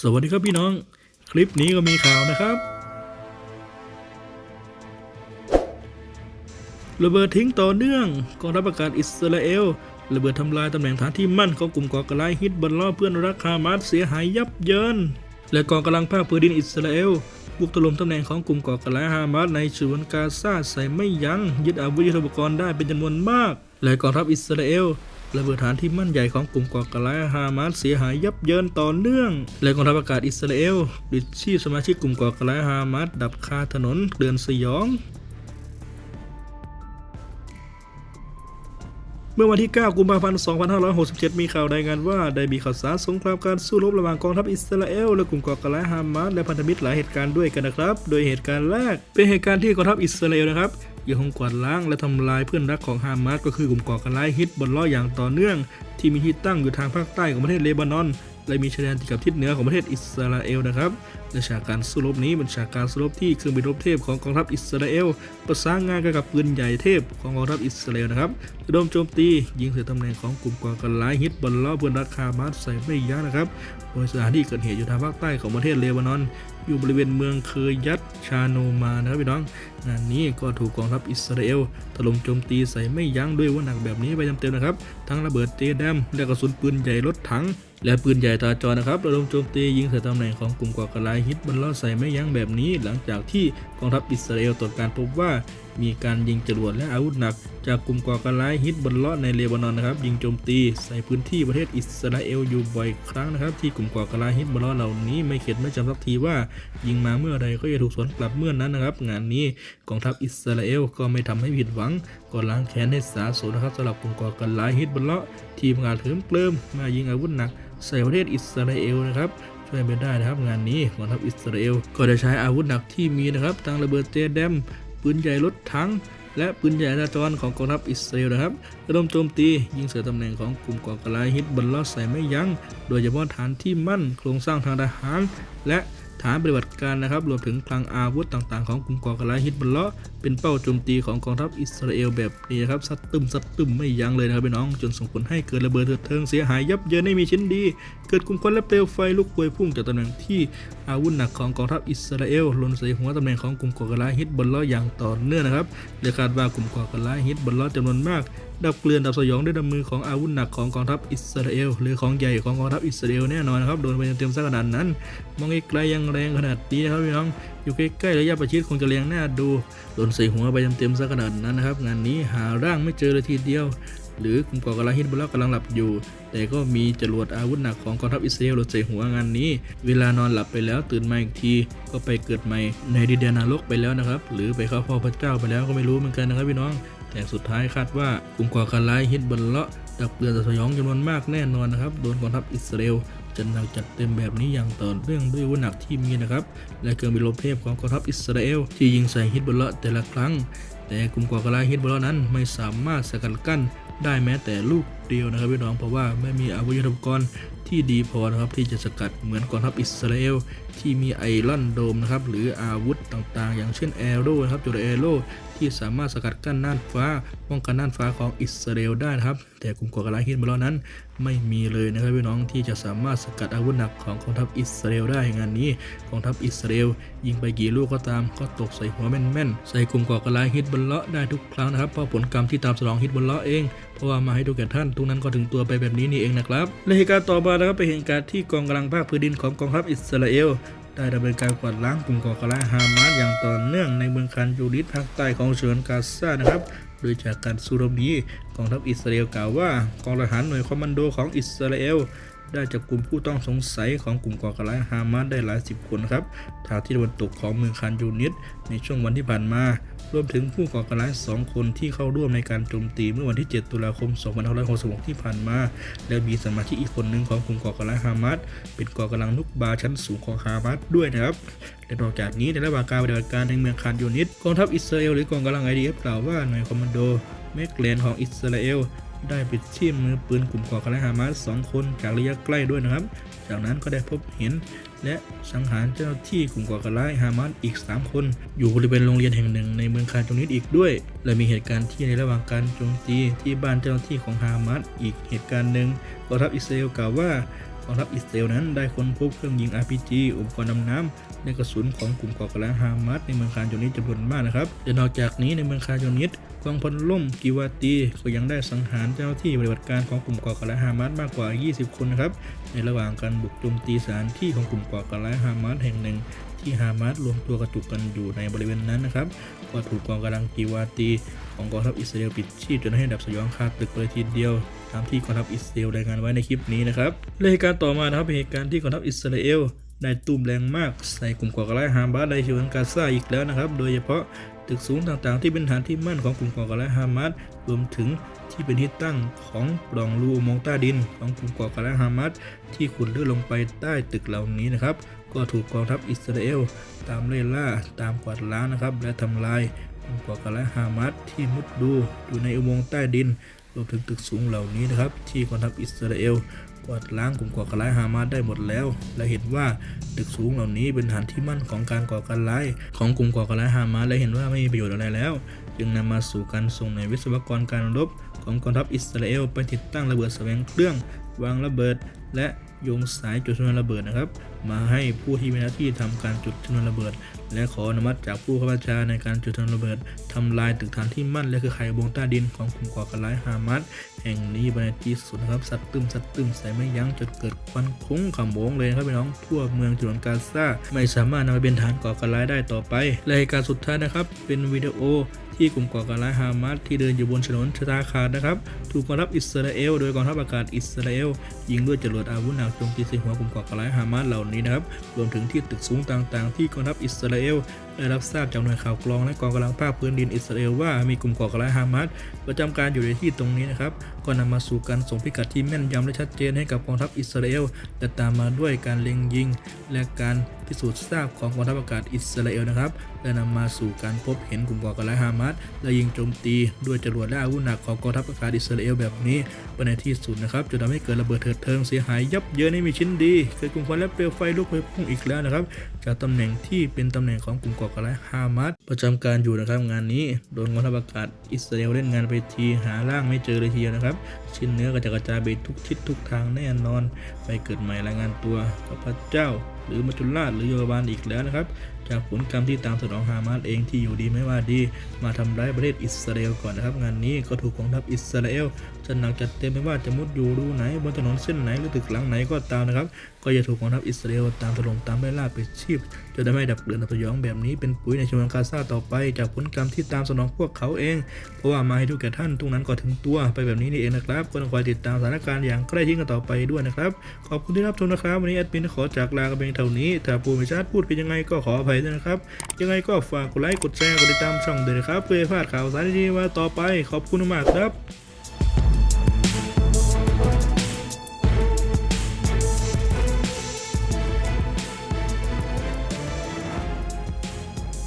สวัสดีครับพี่น้อง คลิปนี้ก็มีข่าวนะครับ ระเบิดทิ้งต่อเนื่องกองทัพอากาศอิสราเอลระเบิดทำลายตำแหน่งฐานที่มั่นของกลุ่มก่อการร้ายฮิตบัลลอเพื่อนรักฮามาสเสียหายยับเยิน และกองกำลังภาคพื้นดินอิสราเอลบุกถล่มตำแหน่งของกลุ่มก่อการร้ายฮามาสในฉนวนกาซาใส่ไม่ยัง้งยึดอาวุธยุทโธปกรณ์ได้เป็นจำนวนมาก และกองทัพอิสราเอล ระเบิดฐานที่มั่นใหญ่ของกลุ่มก่อการร้ายฮามาสเสียหายยับเยินต่อเนื่อง และกองทัพอากาศอิสราเอลดิดชีพสมาชิกกลุ่มก่อการร้ายฮามาสดับคาถนนเดือนสยองเมื่อวันที่ 9 กุมภาพันธ์ 2567 มีข่าวรายงานว่า ได้มีข่าวสารสงครามการสู้รบระหว่างกองทัพอิสราเอลและกลุ่มก่อการร้ายฮามาสและพันธมิตรหลายเหตุการณ์ด้วยกันนะครับ โดยเหตุการณ์แรกเป็นเหตุการณ์ที่กองทัพอิสราเอลนะครับ ยังคงกวาดล้างและทำลายเพื่อนรักของฮามาสก็คือกลุ่มก่อการร้ายฮิตบอลล้ออย่างต่อเนื่อง ที่มีที่ตั้งอยู่ทางภาคใต้ของประเทศเลบานอน และมีชายแดนติดกับทิศเหนือของประเทศอิสราเอลนะครับและฉากการสู้รบนี้เป็นฉากการสู้รบที่เครื่องบินรบเทพของกองทัพอิสราเอล ประสานงานกันกับปืนใหญ่เทพของกองทัพอิสราเอลนะครับระดมโจมตียิงใส่ตำแหน่งของกลุ่มก่อการร้ายฮิตบอลล้อเพื่อนรักฮามาสใส่ไม่ยั้งนะครับโดยสถานที่เกิดเหตุอยู่ทางภาคใต้ของประเทศเลบานอน อยู่บริเวณเมืองเคยยัตชาโนมานะครับพี่น้อง งานนี้ก็ถูกกองทัพอิสราเอลถล่มโจมตีใส่ไม่ยั้งด้วยวุธหนักแบบนี้ไปเต็มๆนะครับ ทั้งระเบิดเจแดมและกระสุนปืนใหญ่รถถัง และปืนใหญ่ตาจอนะครับระดมโจมตียิงใส่ตำแหน่งของกลุ่มก่อการร้ายฮิตบัลลอใส่ไม่ยั้งแบบนี้ หลังจากที่กองทัพอิสราเอลตรวจการพบว่า มีการยิงจรวดและอาวุธหนัก จากกลุ่มก่อการร้ายฮิตบัลลอในเลบานอนนะครับ ยิงโจมตีใส่พื้นที่ประเทศอิสราเอลอยู่บ่อยครั้งนะครับ ที่กลุ่มก่อการร้ายฮิตบัลลอเหล่านี้ไม่เข็ดไม่จำสักทีว่า ยิงมาเมื่อใดก็จะถูกสวนกลับเมื่อนนั้นนะครับ งานนี้กองทัพอิสราเอลก็ไม่ทำให้ผิดหวัง ก็ล้างแค้นให้สาสมนะครับสำหรับกลุ่มก่อการร้ายฮิตบัลลอทีมงานเถิมเกลิมมายิงอาวุธหนักใส่ประเทศอิสราเอลนะครับช่วยไม่ได้นะครับงานนี้กองทัพอิสราเอลก็ได้ใช้อาวุธหนักที่มีนะครับทั้งระเบิดเจแดมปืนใหญ่รถถังและปืนใหญ่จราจรของกองทัพอิสราเอลนะครับระดมโจมตียิงใส่ตำแหน่งของกลุ่มก่อการร้ายฮิตบัลลอใส่ไม่ยัง้งโดยเฉพาะฐานที่มั่นโครงสร้างทางทหาร และฐานปฏิบัติการนะครับรวมถึงคลังอาวุธต่างๆ ของกลุ่มก่อการร้ายฮิตบัลลอ เป็นเป้าโจมตีของกองทัพอิสราเอลแบบนี้นะครับสัดตึมสัดตึมไม่ยั้งเลยนะครับพี่น้อง จนส่งผลให้เกิดระเบิดเถิดเทิงเสียหายยับเยินไม่มีชิ้นดี เกิดกลุ่มควันและเปลวไฟลุกพวยพุ่งจากตำแหน่งที่อาวุธหนักของกองทัพอิสราเอลลนใส่หัวตำแหน่งของกลุ่มก่อการร้ายฮิตบัลลออย่างต่อเนื่องนะครับและคาดว่ากลุ่มก่อการร้ายฮิตบัลลอจำนวนมากดับเกลื่อนดับสยองด้วยน้ำมือของอาวุธหนักของกองทัพอิสราเอลหรือของใหญ่ของกองทัพอิสราเอลแน่นอนนะครับโดนไปเต็มๆซะขนาดนั้น มองไกลยังแรงขนาดนี้นะครับพี่น้องอยู่ใกล้ๆระยะประชิดคงจะแรงน่าดูโดนใส่หัวไปเต็มๆซะขนาดนั้นนะครับ งานนี้หาร่างไม่เจอเลยทีเดียว หรือกลุ่มก่อการร้ายฮิตบัลลกำลังหลับอยู่ แต่ก็มีจรวดอาวุธหนักของกองทัพอิสราเอลหล่นใส่หัวงานนี้ เวลานอนหลับไปแล้วตื่นมาอีกที ก็ไปเกิดใหม่ในดินแดนนรกไปแล้วนะครับ หรือไปเข้าพ่อพระเจ้าไปแล้วก็ไม่รู้เหมือนกันนะครับพี่น้อง แต่สุดท้ายคาดว่ากลุ่มก่อการร้ายฮิตบัลเลาะดับเกลือนสยองจำนวนมากแน่นอนนะครับโดนกองทัพอิสราเอล จัดหนักจัดเต็มแบบนี้อย่างต่อเนื่องด้วยวุธหนักที่มีนะครับและเครื่องบินลบเทพของกองทัพอิสราเอลที่ยิงใส่ฮิตบอลเลาะแต่ละครั้ง แต่กลุ่มก่อการร้ายฮิตบอลเลาะนั้นไม่สามารถสกัดกั้นได้แม้แต่ลูก เดียวนะครับพี่น้องเพราะว่าไม่มีอาวุธยุทโธปกรณ์ที่ดีพอนะครับที่จะสกัดเหมือนกองทัพอิสราเอลที่มีไอรอนโดมนะครับหรืออาวุธต่างๆ อย่างเช่นแอโร่นะครับจุดแอโร่ที่สามารถสกัดกั้นน่านฟ้า ป้องกันน่านฟ้าของอิสราเอลได้นะครับ แต่กลุ่มก่อการร้ายฮิตบัลลาะนั้น ไม่มีเลยนะครับพี่น้องที่จะสามารถสกัดอาวุธหนักของกองทัพอิสราเอลได้งานนี้กองทัพอิสราเอลยิงไปกี่ลูกก็ตามก็ตกใส่หัวแม่นๆ ใส่กลุ่มก่อการร้ายฮิตบัลเลาะได้ทุกครั้งนะครับเพราะผลกรรมที่ตามสนองฮิตบัลเลาะเอง พราะว่ามาให้ดูแก่ท่านทุกนั้นก็ถึงตัวไปแบบนี้นี่เองนะครับและเหตุการณ์ต่อมานะครับไปเห็นการที่กองกำลังภาคพื้นดินของกองทัพอิสราเอลได้ดำเนินการกวาดล้างกลุ่มก่อการร้ายฮามาสอย่างต่อเนื่องในเมืองคันยูริสภาคใต้ของเฉือนกาซานะครับ โดยจากการสู้รบนี้กองทัพอิสราเอลกล่าวว่ากองทหารหน่วยคอมมานโดของอิสราเอล ได้จับกลุ่มผู้ต้องสงสัยของกลุ่มก่อการร้ายฮามาสได้หลายสิบคนครับทางที่ตะวันตกของเมืองคันยูนิสในช่วงวันที่ผ่านมารวมถึงผู้ก่อการร้ายสองคนที่เข้าร่วมในการโจมตีเมื่อวันที่ 7 ตุลาคม 2566 ที่ผ่านมา และมีสมาชิกอีกคนหนึ่งของกลุ่มก่อการร้ายฮามาสเป็นก่อกำลังนุกบาชั้นสูงของฮามาสด้วยนะครับและนอกจากนี้ในระหว่างการปฏิบัติการในเมืองคานยูนิตกองทัพอิสราเอลหรือกองกำลังไอดีเอฟกล่าวว่าหน่วยคอมมานโดเมกเลนของอิสราเอล ได้ปิดชีพมือปืนกลุ่มก่อการร้ายฮามาสสองคนจากระยะใกล้ด้วยนะครับ จากนั้นก็ได้พบเห็น และสังหารเจ้าหน้าที่กลุ่มก่อการร้ายฮามาสอีก 3 คน อยู่บริเวณโรงเรียนแห่งหนึ่งในเมืองคานยูนิดอีกด้วย และมีเหตุการณ์ที่ในระหว่างการโจมตีที่บ้านเจ้าหน้าที่ของฮามาสอีกเหตุการณ์หนึ่งกองทัพอิสราเอลกล่าวว่า กองทัพอิสราเอลนั้นได้ค้นพบเครื่องยิง RPG อุปกรณ์ดำน้ำและกระสุนของกลุ่มก่อการร้ายฮามาสในเมืองคานยูนิตจำนวนมากนะครับและนอกจากนี้ในเมืองคานยูนิตกองพลล่มกิวาตีก็ยังได้สังหารเจ้าหน้าที่ปฏิบัติการของกลุ่มก่อการร้ายฮามาสมากกว่า 20 คนนะครับในระหว่างการบุกโจมตีสถานที่ของกลุ่มก่อการร้ายฮามาสแห่งหนึ่งที่ฮามาสรวมตัวกระจุกกันอยู่ในบริเวณนั้นนะครับ ก็ถูกกองกำลังกิวาตี ของกองทัพอิสราเอลปิดชีพจนให้ดับสยองคาตึกเลยทีเดียว ตามที่กองทัพอิสราเอลรายงานไว้ในคลิปนี้นะครับและเหตุการณ์ต่อมานะครับเป็นเหตุการณ์ที่กองทัพอิสราเอลได้ตุ้มแรงมากใส่กลุ่มก่อการร้ายฮามาสในฉนวนกาซาอีกแล้วนะครับ โดยเฉพาะตึกสูงต่างๆ ที่เป็นฐานที่มั่นของกลุ่มก่อการร้ายฮามาสรวมถึงที่เป็นที่ตั้งของปล่องรูมองใต้ดิน ของกลุ่มก่อการร้ายฮามาสที่ขุดลึกลงไปใต้ตึกเหล่านี้นะครับ ก็ถูกกองทัพอิสราเอลตามไล่ล่าตามกวาดล้างนะครับ และทำลายกลุ่มก่อการร้ายฮามาสที่มุดดูอยู่ในอุโมงค์ใต้ดิน รวมถึงตึกสูงเหล่านี้นะครับ ที่กองทัพอิสราเอลกวาดล้างกลุ่มก่อการร้ายฮามาสได้หมดแล้ว และเห็นว่าตึกสูงเหล่านี้เป็นฐานที่มั่นของการก่อการร้ายของกลุ่มก่อการร้ายฮามาสและเห็นว่าไม่มีประโยชน์อะไรแล้ว จึงนำมาสู่การส่งในวิศวกรการรบของกองทัพอิสราเอลไปติดตั้งระเบิดแสวงเครื่อง วางระเบิด และโยงสายจุดชนวนระเบิดนะครับ มาให้ผู้ที่มีหน้าที่ทำการจุดชนวนระเบิด และขออนุมัติจากผู้ข้าราชการในการจุดชนระเบิดทำลายตึกฐานที่มั่นและคือไข่ายอุโมงใต้ดินของกลุ่มก่อการร้ายฮามาสแห่งนี้ไปในที่สุดนะครับสัตว์ตึมสัตว์ตึมใส่ไม่ยั้งจนเกิดควันคุ้งขโมงเลยครับพี่น้องทั่วเมืองฉนวนกาซาไม่สามารถนำไปเป็นฐานก่อการร้ายได้ต่อไปและเหตุการณ์สุดท้ายนะครับ เป็นวิดีโอที่กลุ่มก่อการร้ายฮามาสที่เดินอยู่บนถนนชะตาขาดนะครับ ถูกกองทัพอิสราเอลโดยกองทัพอากาศอิสราเอลยิงด้วยจรวดอาวุธหนักโจมตีใส่หัวกลุ่มก่อการร้ายฮามาสเหล่านี้นะครับรวมถึงที่ตึกสูงต่างๆ ที่กองทัพอิสราเอล eu. ได้รับทราบจากหน่วยข่าวกรองและกองกำลังภาคพื้นดินอิสราเอลว่ามีกลุ่มก่อการร้ายฮามาสประจำการอยู่ในที่ตรงนี้นะครับก็นำมาสู่การส่งพิกัดที่แม่นยำและชัดเจนให้กับกองทัพอิสราเอลและตามมาด้วยการเล็งยิง และการพิสูจน์ทราบของกองทัพอากาศอิสราเอลนะครับและนำมาสู่การพบเห็นกลุ่มก่อการร้ายฮามาสและยิงโจมตีด้วยจรวดและอาวุธหนักของกองทัพอากาศอิสราเอลแบบนี้ไปในที่สุดนะครับจนทำให้เกิดระเบิดเถิดเทิงเสียหายยับเยินไม่มีชิ้นดีเกิดกลุ่มควันและเปลวไฟลุกพวยพุ่งอีกแล้วนะครับจากตำแหน่งที่เป็นตำแหน่งของกลุ่มก่อการร้ายฮามาสประจำการอยู่นะครับงานนี้โดนกองทัพอากาศอิสราเอลเล่นงานไปทีหาร่างไม่เจอเลยทีเดียวนะครับ ชิ้นเนื้อก็จะกระจายไปทุกทิศทุกทางแน่นอน ไปเกิดใหม่รายงานตัวกับพระเจ้า หรือมัจจุราชหรือโยบาลอีกแล้วนะครับ จากผลกรรมที่ตามสนองฮามาสเองที่อยู่ดีไม่ว่าดี มาทำร้ายประเทศอิสราเอลก่อนนะครับ งานนี้ก็ถูกกองทัพอิสราเอลจัดหนักจัดเต็มไม่ว่าจะมุดอยู่รูไหนบนถนนเส้นไหนหรือตึกหลังไหนก็ตามนะครับ ก็จะถูกกองทัพอิสราเอลตามถล่มตามไล่ล่าไปชีพจนได้ไม่ดับเดือนดับสยองแบบนี้เป็นปุ๋ยในชนวนกาซาต่อไป จากผลกรรมที่ตามสนองพวกเขาเอง เพราะว่ามาให้ทุกแก่ท่านตรงนั้นก็ถึงตัวไปแบบนี้นี่เองนะครับก็ต้องคอยติดตามสถานการณ์อย่างใกล้ชิดกันต่อไปด้วยนะครับขอบคุณที่รับชมนะครับ วันนี้แอดมินขอจากลากันเพียงเท่านี้ถ้าผู้ม่ชัดพูดผิดยังไงก็ขออภัยด้วยนะครับยังไงก็ฝากกดไลค์กดแชร์กดติดตามช่องด้วยนะครับเพื่อพลาดข่าวสารดีๆว่าต่อไปขอบคุณมากครับ